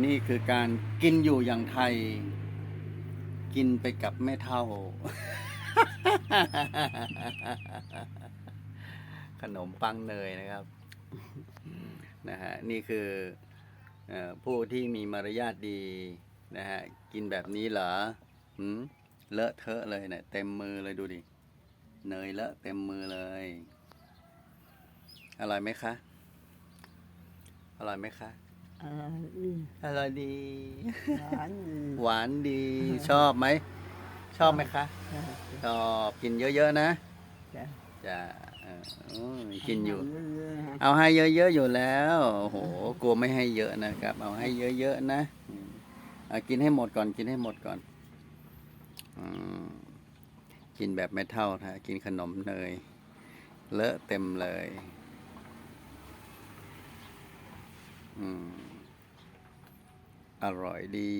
นี่คือการกินอยู่อย่างไทย กินไปกับแม่เท่า ขนมปังเนยนะครับนะฮะนี่คือผู้ที่มีมารยาทดีนะฮะกินแบบนี้เหรอหืมเลอะเทอะเลยเนะี่ยเต็มมือเลยดูดิเนยเลอะเต็มมือเลยอร่อยไหมคะอร่อยไหมคะ เอออืมอร่อยดี หวานอืมหวานดี ชอบไหม ชอบไหมคะ จ้ะชอบกินเยอะๆนะจ้ะจะเอออืมกินอยู่ เรื่อยๆนะเอาให้เยอะๆอยู่แล้ว โอ้โห กลัวไม่ให้เยอะนะครับ เอาให้เยอะๆนะอืมเอากินให้หมดก่อน กินให้หมดก่อนอืมกินแบบไม่เท่านะ กินขนมเนย เลอะเต็มเลย อืม อร่อยดี